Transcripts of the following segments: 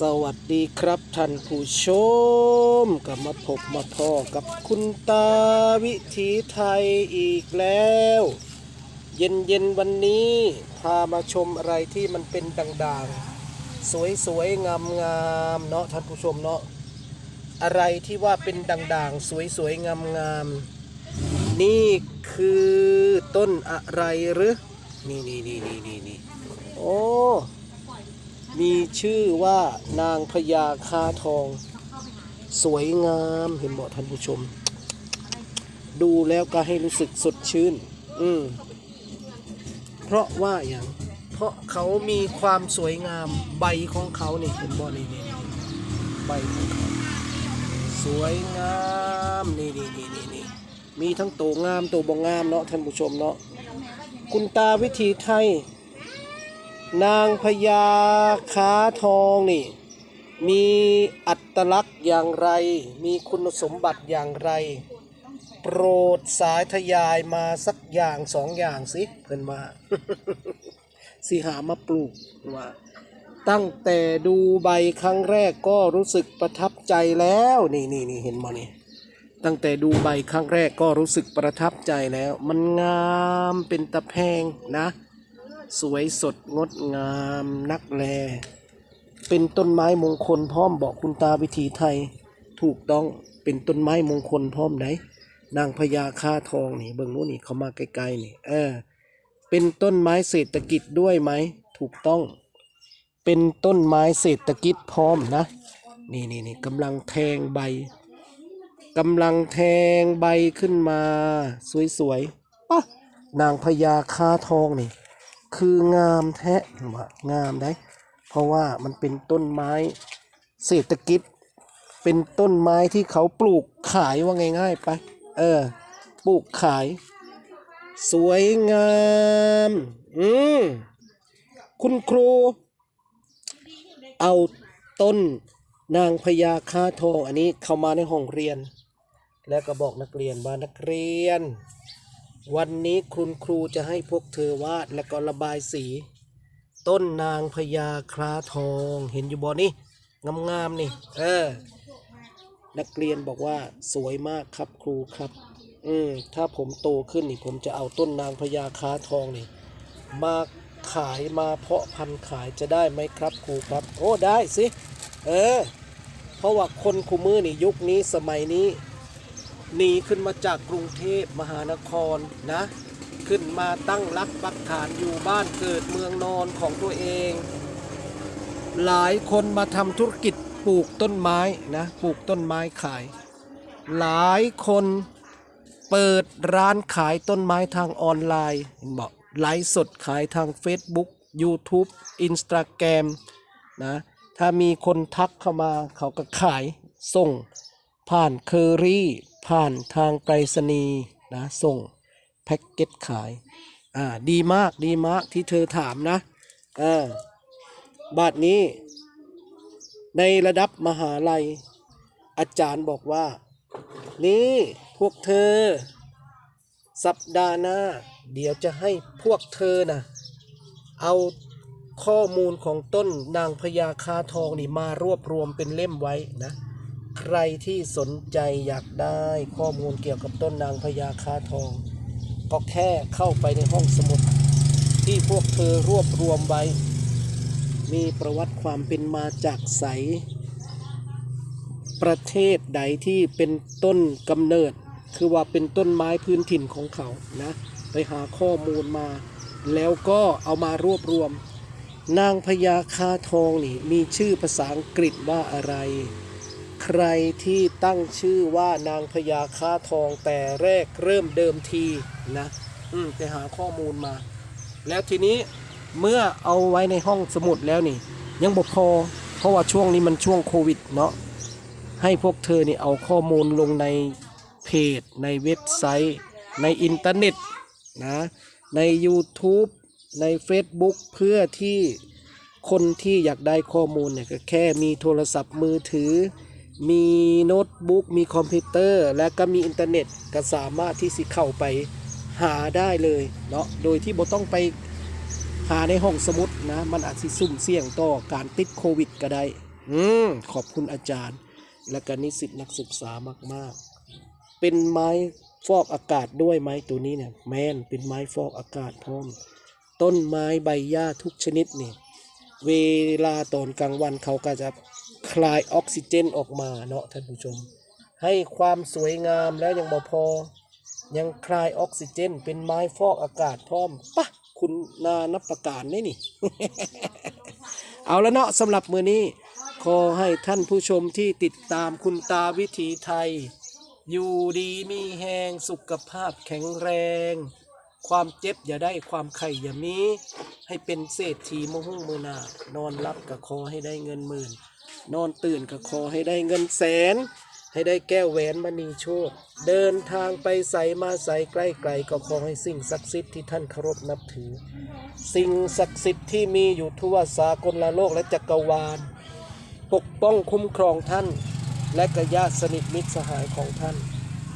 สวัสดีครับท่านผู้ชมกลับมาพบมาพ่อกับคุณตาวิถีไทยอีกแล้ว เย็นเย็นวันนี้พามาชมอะไรที่มันเป็นด่างๆ สวยๆ งามๆ เนาะท่านผู้ชมเนาะอะไรที่ว่าเป็นด่างๆ สวยๆ งามๆ นี่คือต้นอะไรหรือ นี่นี่นี่นี่นี่โอ้ มีชื่อว่านางพญาคาทอง สวยงามเห็นบอท่านผู้ชม ดูแล้วก็ให้รู้สึกสดชื่น อืมเพราะว่าอย่าง เพราะเขามีความสวยงามใบของเขาเนี่ยเห็นบ่นี่นี่นี่ใบของเขาสวยงามนี่นี่นี่นี่นี่มีทั้งตัวงามตัวบ่งามเนาะท่านผู้ชมเนาะคุณตาวิธีไทย นางพญาค้าทองนี่ มีอัตลักษณ์อย่างไร มีคุณสมบัติอย่างไร โปรดสายทยายมาสักอย่างสองอย่างสิเพิ่นมาสิหามาปลูกว่าตั้งแต่ดูใบครั้งแรกก็รู้สึกประทับใจแล้วนี่นี่นี่เห็นมานี่ตั้งแต่ดูใบครั้งแรกก็รู้สึกประทับใจแล้ว มันงามเป็นตะแพงนะ สวยสดงดงามนักแล เป็นต้นไม้มงคลพร้อมบอกคุณตาวิถีไทย ถูกต้องเป็นต้นไม้มงคลพร้อมไหนนางพญาค่าทองนี่เบิ่งนู้นนี่เขามาใกล้ๆนี่เออ เป็นต้นไม้เศรษฐกิจด้วยไหมถูกต้อง เป็นต้นไม้เศรษฐกิจพร้อมนะ นี่นี่นี่กำลังแทงใบกำลังแทงใบขึ้นมา สวยๆปะนางพญาค่าทองนี่ คืองามแท้ว่างามได้ เพราะว่ามันเป็นต้นไม้เศรษฐกิจ เป็นต้นไม้ที่เขาปลูกขายว่าง่ายๆไป เออ ปลูกขาย สวยงาม อืมคุณครู เอาต้นนางพญาคาทองอันนี้เข้ามาในห้องเรียน แล้วก็บอกนักเรียนว่านักเรียน วันนี้คุณครูจะให้พวกเธอวาดและก็ระบายสี ต้นนางพญาคราทองเห็นอยู่บ่นี่งามๆนี่ เออ นักเรียนบอกว่าสวยมากครับครูครับ อืมถ้าผมโตขึ้นนี่ผมจะเอาต้นนางพญาคราทองนี่ มาขายมาเพาะพันธุ์ขายจะได้ไหมครับครูครับ โอ้ได้สิ เออ เพราะว่าคนคูมือนี่ยุคนี้สมัยนี้ หนีขึ้นมาจากกรุงเทพมหานครนะ ขึ้นมาตั้งรักปักฐานอยู่บ้านเกิดเมืองนอนของตัวเอง หลายคนมาทำธุรกิจปลูกต้นไม้นะปลูกต้นไม้ขาย หลายคนเปิดร้านขายต้นไม้ทางออนไลน์บอกไลฟ์สดขายทาง Facebook YouTube Instagram นะถ้ามีคนทักเข้ามาเขาก็ขายส่งผ่านเคอรี่ ผ่านทางไปรษณีย์นะส่งแพ็กเกจขาย อ่า ดีมากดีมากที่เธอถามนะอ่าบาทนี้ ในระดับมหาลัย อาจารย์บอกว่า นี่พวกเธอ สัปดาห์หน้า เดี๋ยวจะให้พวกเธอนะเอาข้อมูลของต้นนางพญาคาทองนี่มารวบรวมเป็นเล่มไว้นะ ใครที่สนใจอยากได้ข้อมูลเกี่ยวกับต้นนางพญาคาทอง ก็แค่เข้าไปในห้องสมุด ที่พวกเธอรวบรวมไว้ มีประวัติความเป็นมาจากไสประเทศใดที่เป็นต้นกำเนิด คือว่าเป็นต้นไม้พื้นถิ่นของเขานะไปหาข้อมูลมา แล้วก็เอามารวบรวม นางพญาคาทองนี่มีชื่อภาษาอังกฤษว่าอะไร ใครที่ตั้งชื่อว่านางพญาคาทองแต่แรกเริ่มเดิมทีนะอืมไปหาข้อมูลมา แล้วทีนี้เมื่อเอาไว้ในห้องสมุดแล้วนี่ ยังบ่พอ เพราะว่าช่วงนี้มันช่วงโควิดเนาะให้พวกเธอนี่เอาข้อมูลลงในเพจ ในเว็บไซต์ ในอินเทอร์เน็ตนะใน YouTube ใน Facebook เพื่อที่คนที่อยากได้ข้อมูลเนี่ยก็แค่มีโทรศัพท์มือถือ มีโน้ตบุ๊กมีคอมพิวเตอร์ และก็มีอินเทอร์เน็ตก็สามารถที่สิเข้าไปหาได้เลยเนาะโดยที่บ่ต้องไปหาในห้องสมุดนะมันอาจสิสุ่มเสี่ยงต่อการติดโควิดก็ได้อืมขอบคุณอาจารย์ และก็นิสิตนักศึกษามาก ๆ เป็นไม้ฟอกอากาศด้วยไม้ตัวนี้เนี่ยแมนเป็นไม้ฟอกอากาศพร้อม ต้นไม้ใบหญ้าทุกชนิดเนี่ยเวลาตอนกลางวันเขาก็จะ ลายออกซิเจนออกมาเนาะท่านผู้ชม ให้ความสวยงามแล้วยังบ่พอ ยังคลายออกซิเจน เป็นไม้ฟอกอากาศพร้อมปะคุณนานับประการได้นี่ เอาแล้วเนาะสำหรับมือนี้ ขอให้ท่านผู้ชมที่ติดตามคุณตาวิถีไทย อยู่ดีมีแหงสุขภาพแข็งแรง ความเจ็บอย่าได้ความไข่อย่ามี ให้เป็นเศรษฐีมหุ่งมือหนานอนรับก็ขอให้ได้เงินหมื่น นอนตื่นก็ขอให้ได้เงินแสน ให้ได้แก้วแหวนมณีโชคเดินทางไปใสมาใสใกล้ไกลก็ขอให้สิ่งศักดิ์สิทธิ์ที่ท่านเคารพนับถือ สิ่งศักดิ์สิทธิ์ที่มีอยู่ทั่วสากลโลกและจักรวาล ปกป้องคุ้มครองท่าน และกญาติสนิทมิตรสหายของท่าน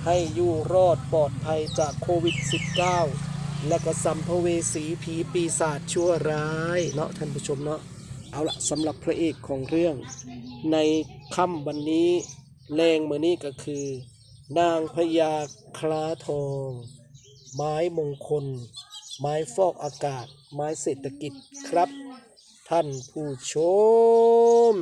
ให้อยู่รอดปลอดภัยจากโควิด -19 และก็สัมภเวสีผีปีศาจชั่วร้ายเนาะท่านผู้ชมเนาะ เอาละสำหรับพระเอกของเรื่อง ในค่ำวันนี้แรงมือนี้ก็คือ นางพญาคล้าทอง ไม้มงคล ไม้ฟอกอากาศ ไม้เศรษฐกิจครับ ท่านผู้ชม